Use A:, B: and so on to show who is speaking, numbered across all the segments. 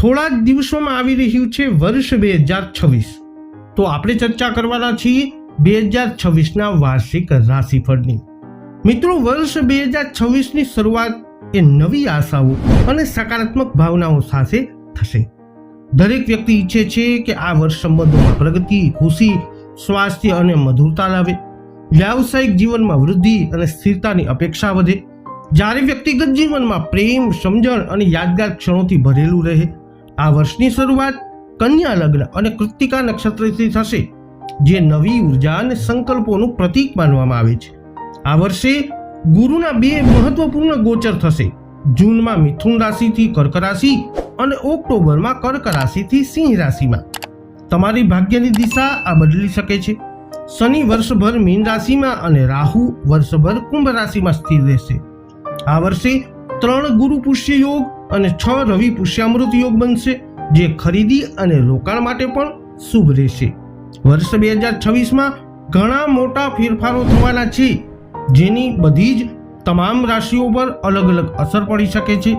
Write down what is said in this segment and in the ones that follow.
A: થોડા જ દિવસોમાં આવી રહ્યું છે વર્ષ બે હજાર છવ્વીસ. તો આપણે ચર્ચા કરવાના છીએ બે હજાર છવ્વીસના વાર્ષિક રાશિફળની. મિત્રો, વર્ષ બે હજાર છવ્વીસની શરૂઆત એ નવી આશાઓ અને સકારાત્મક ભાવનાઓ સાથે થશે. દરેક વ્યક્તિ ઈચ્છે છે કે આ વર્ષ સંબંધોમાં પ્રગતિ, ખુશી, સ્વાસ્થ્ય અને મધુરતા લાવે. વ્યાવસાયિક જીવનમાં વૃદ્ધિ અને સ્થિરતાની અપેક્ષા વધે. જ્યારે વ્યક્તિગત જીવનમાં પ્રેમ, સમજણ અને યાદગાર ક્ષણોથી ભરેલું રહે આ વર્ષની શરૂઆત કન્યા લગ્ન અને કૃતિકા નક્ષત્રથી થશે, જે નવી ઊર્જા અને સંકલ્પોનું પ્રતીક માનવામાં આવે છે. આ વર્ષે ગુરુના બે મહત્વપૂર્ણ ગોચર થશે, જૂનમાં મિથુન રાશિથી કર્ક રાશિ અને ઓક્ટોબરમાં કર્ક રાશિથી સિંહ રાશિમાં. તમારી ભાગ્યની દિશા આ બદલી શકે છે. શનિ વર્ષભર મીન રાશિમાં અને રાહુ વર્ષભર કુંભ રાશિમાં સ્થિર રહેશે. આ વર્ષે ત્રણ ગુરુ પુષ્ય યોગ અને છ રવિ પુષ્યામૃત યોગ બનશે, જે ખરીદી અને રોકાણ માટે પણ શુભ રહેશે. વર્ષ બે હજાર છવ્વીસમાં ઘણા મોટા ફેરફારો થવાના છે, જેની બધી જ તમામ રાશિઓ પર અલગ અલગ અસર પડી શકે છે.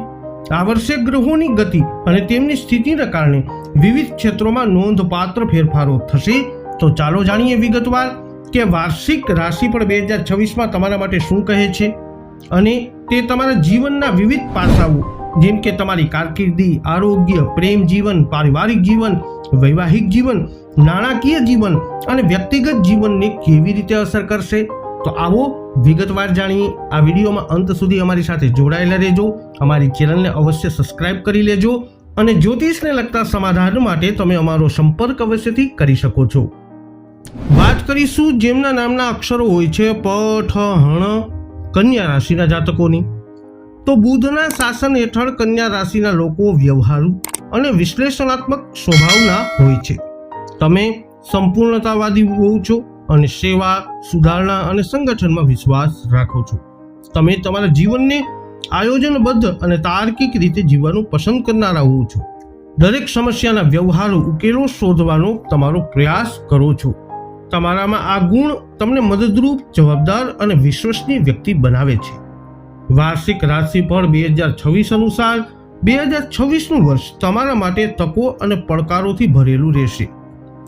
A: આ વર્ષે ગ્રહોની ગતિ અને તેમની સ્થિતિને કારણે વિવિધ ક્ષેત્રોમાં નોંધપાત્ર ફેરફારો થશે. તો ચાલો જાણીએ વિગતવાર કે વાર્ષિક રાશિ પણ બે હજાર છવ્વીસમાં તમારા માટે શું કહે છે અને તે તમારા જીવનના વિવિધ પાસાઓ જેમ કે તમારી કારકિર્દી, આરોગ્ય, પ્રેમ જીવન, પારિવારિક જીવન, વૈવાહિક જીવન, નાણાકીય જીવન અને વ્યક્તિગત જીવનને કેવી રીતે અસર કરશે? તો આવો વિગતવાર જાણીએ. આ વિડીયોમાં અંત સુધી અમારી સાથે જોડાયેલા રહેજો. અમારી ચેનલને અવશ્ય સબસ્ક્રાઇબ કરી લેજો અને જ્યોતિષને લગતા સમાધાન માટે તમે અમારો સંપર્ક અવશ્યથી કરી શકો છો. વાત કરીશું જેમના નામના અક્ષરો હોય છે, પ, ઠ હણ કન્યા રાશિના જાતકોની. તો બુધના શાસન હેઠળ કન્યા રાશિના લોકો વ્યવહારુ અને વિશ્લેષણાત્મક સ્વભાવના હોય છે. તમે સંપૂર્ણતાવાદી હોવ છો અને સેવા, સુધારણા અને સંગઠનમાં વિશ્વાસ રાખો છો. તમે તમારા જીવનને આયોજનબદ્ધ અને તાર્કિક રીતે જીવવાનું પસંદ કરનારા હોવ છો. દરેક સમસ્યાના વ્યવહારો, ઉકેલો શોધવાનો તમારો પ્રયાસ કરો છો. તમારામાં આ ગુણ તમને મદદરૂપ, જવાબદાર અને વિશ્વસનીય વ્યક્તિ બનાવે છે. વાર્ષિક રાશિફળ બે હજાર છવ્વીસ અનુસાર બે હજાર છવ્વીસનું વર્ષ તમારા માટે તકો અને પડકારોથી ભરેલું રહેશે.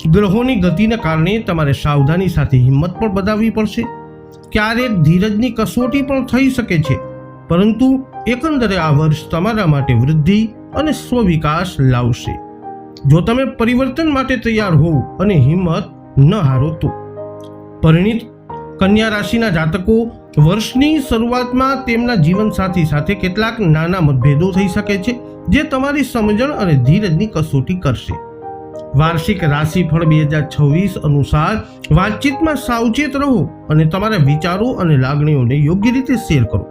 A: ગ્રહોની ગતિને કારણે તમારે સાવધાની સાથે હિંમત પણ બતાવવી પડશે. ક્યારેક ધીરજની કસોટી પણ થઈ શકે છે. પરંતુ એકંદરે આ વર્ષ તમારા માટે વૃદ્ધિ અને સ્વવિકાસ લાવશે. જો તમે પરિવર્તન માટે તૈયાર હોવ અને હિંમત ન હારો તો. પરિણિત કન્યા રાશિના જાતકો વર્ષની શરૂઆતમાં તેમના જીવનસાથી સાથે કેટલાક નાના મતભેદો થઈ શકે છે, જે તમારી સમજણ અને ધીરજની કસોટી કરશે. વાર્ષિક રાશિફળ બે હજાર છવ્વીસ અનુસાર વાતચીતમાં સાવચેત રહો અને તમારા વિચારો અને લાગણીઓને યોગ્ય રીતે શેર કરો.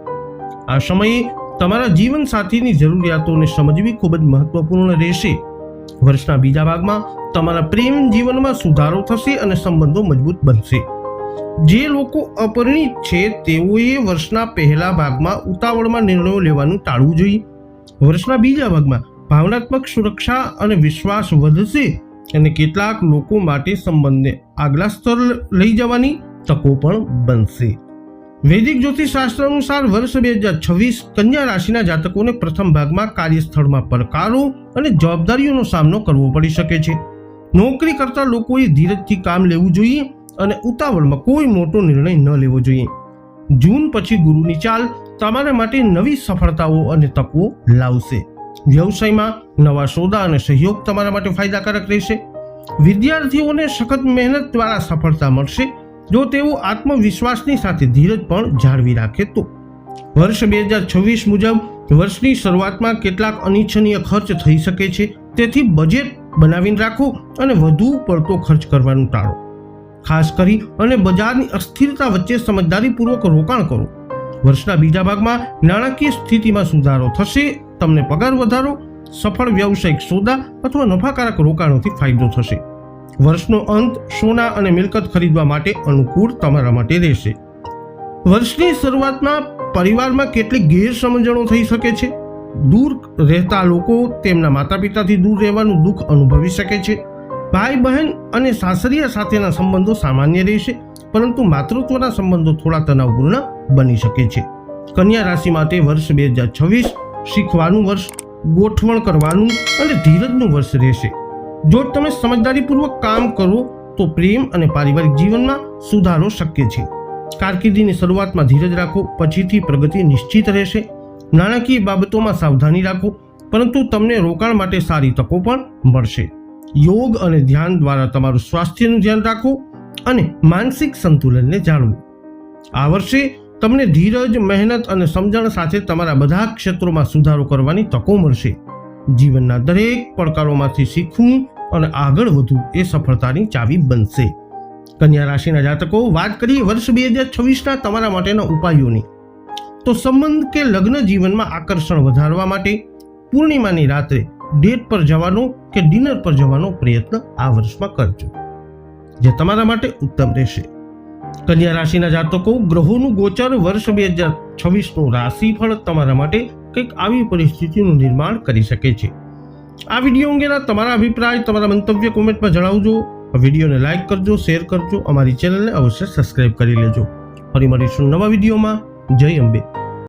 A: આ સમયે તમારા જીવન સાથીની જરૂરિયાતોને સમજવી ખૂબ જ મહત્વપૂર્ણ રહેશે. વર્ષના બીજા ભાગમાં તમારા પ્રેમ જીવનમાં સુધારો થશે અને સંબંધો મજબૂત બનશે. જે લોકો અપરિણિત છે, તેઓએ વર્ષના પહેલા ભાગમાં ઉતાવળમાં નિર્ણયો લેવાનું ટાળવું જોઈએ. વર્ષના બીજા ભાગમાં ભાવનાત્મક સુરક્ષા અને વિશ્વાસ વધશે અને કેટલાક લોકો માટે સંબંધને આગલા સ્તર લઈ જવાની તકો પણ બનશે. વૈદિક જ્યોતિષશાસ્ત્ર અનુસાર વર્ષ બે હજાર છવ્વીસ કન્યા રાશિના જાતકોને પ્રથમ ભાગમાં કાર્યસ્થળમાં પડકારો અને જવાબદારીઓનો સામનો કરવો પડી શકે છે. નોકરી કરતા લોકોએ ધીરજથી કામ લેવું જોઈએ અને ઉતાવળમાં કોઈ મોટો નિર્ણય ન લેવો જોઈએ. જૂન પછી ગુરુની ચાલ તમારા માટે નવી સફળતાઓ અને તકો લાવશે. વ્યવસાયમાં નવા સોદા અને સહયોગ તમારા માટે ફાયદાકારક રહેશે. વિદ્યાર્થીઓને સખત મહેનત દ્વારા સફળતા મળશે, જો તેઓ આત્મવિશ્વાસની સાથે ધીરજ પણ જાળવી રાખે તો. વર્ષ બે હજાર છવ્વીસ મુજબ વર્ષની શરૂઆતમાં કેટલાક અનિચ્છનીય ખર્ચ થઈ શકે છે, તેથી બજેટ બનાવીને રાખો અને વધુ પડતો ખર્ચ કરવાનું ટાળો. ખાસ કરી અને બજારની અસ્થિરતા વચ્ચે સમજદારીપૂર્વક રોકાણ કરો. વર્ષના બીજા ભાગમાં નાણાકીય સ્થિતિમાં સુધારો થશે, તમને પગાર વધારો, સફળ વ્યવસાયિક સોદા અથવા નફાકારક રોકાણોથી ફાયદો થશે. વર્ષનો અંત સોના અને મિલકત ખરીદવા માટે અનુકૂળ તમારા માટે રહેશે. વર્ષની શરૂઆતમાં પરિવારમાં કેટલીક ગેરસમજણો થઈ શકે છે. દૂર રહેતા લોકો તેમના માતા પિતાથી દૂર રહેવાનું દુઃખ અનુભવી શકે છે. ભાઈ બહેન અને સાસરિયા સાથેના સંબંધો સામાન્ય રહેશે, પરંતુ માતૃત્વના સંબંધો થોડા તણાવપૂર્ણ બની શકે છે. કન્યા રાશિ માટે વર્ષ બે હજાર છવ્વીસ શીખવાનું વર્ષ, ગોઠવણ કરવાનું અને ધીરજનું વર્ષ રહેશે. જો તમે સમજદારીપૂર્વક કામ કરો, તો પ્રેમ અને પારિવારિક જીવનમાં સુધારો શક્ય છે. કારકિર્દીની શરૂઆતમાં ધીરજ રાખો, પછીથી પ્રગતિ નિશ્ચિત રહેશે. નાણાકીય બાબતોમાં સાવધાની રાખો, પરંતુ તમને રોકાણ માટે સારી તકો પણ મળશે. યોગ અને ધ્યાન દ્વારા તમારું સ્વાસ્થ્યનું ધ્યાન રાખો અને માનસિક સંતુલનને જાળવો આ વર્ષે તમને ધીરજ, મહેનત અને સમજણ સાથે તમારા બધા ક્ષેત્રોમાં સુધારો કરવાની તકો મળશે. જીવનના દરેક પડકારોમાંથી શીખવું અને આગળ વધવું એ સફળતાની ચાવી બનશે. કન્યા રાશિના જાતકો, વાત કરીએ વર્ષ બે હજાર છવ્વીસના તમારા માટેના ઉપાયોની. તો સંબંધ કે લગ્ન જીવનમાં આકર્ષણ વધારવા માટે પૂર્ણિમાની રાત્રે ડેટ પર જવાનો કે ડિનર પર જવાનો પ્રયત્ન આ વર્ષમાં કરજો. જે તમારા માટે ઉત્તમ રહેશે. કન્યા રાશિના જાતકો ગ્રહોનું ગોચર વર્ષ બે હજાર છવ્વીસનું રાશિફળ તમારા માટે કંઈક આવી પરિસ્થિતિનું નિર્માણ કરી શકે છે. આ વીડિયો અંગેના તમારા અભિપ્રાય, તમારા મંતવ્ય કોમેન્ટમાં જણાવજો. વિડીયોને લાઇક કરજો, શેર કરજો, અમારી ચેનલને અવશ્ય સબસ્ક્રાઇબ કરી લેજો. ફરી મળીશું નવા વિડીયોમાં. જય અંબે.